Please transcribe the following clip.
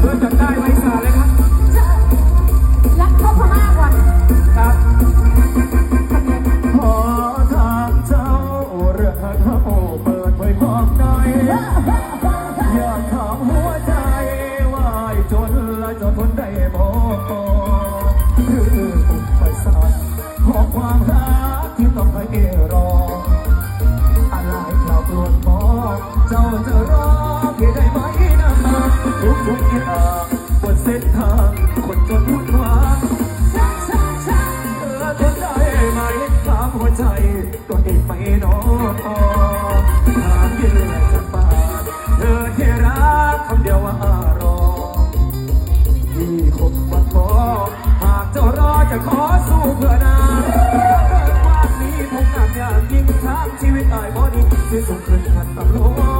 เพื่อจับได้ไว้สาเลยครับ รักเข้าพม่าก่อน ครับขอทางเจ้าเรื่องเขาเปิดเผยความในอยากถามหัวใจว่าจนและจะทนได้บ่คืออุปสรรคของความรักที่ต้องให้รออะไรคราวกลวนบอกเจ้าจะรอพี่ไส้นทาง คนจนวุ่นวายเธอทนได้ไหมถามหัวใจตัวเองไม่นอถามยืนและจะปาเธอที่รักคำเดียวว่ารอที่คงบัดบอหากเจ้ารอจะขอสู้เพื่อนานถ้าเกิดว่านี้ผมหนักอยากยิ่งทางชีวิตตายบ่นี้ที่สุขขึ้น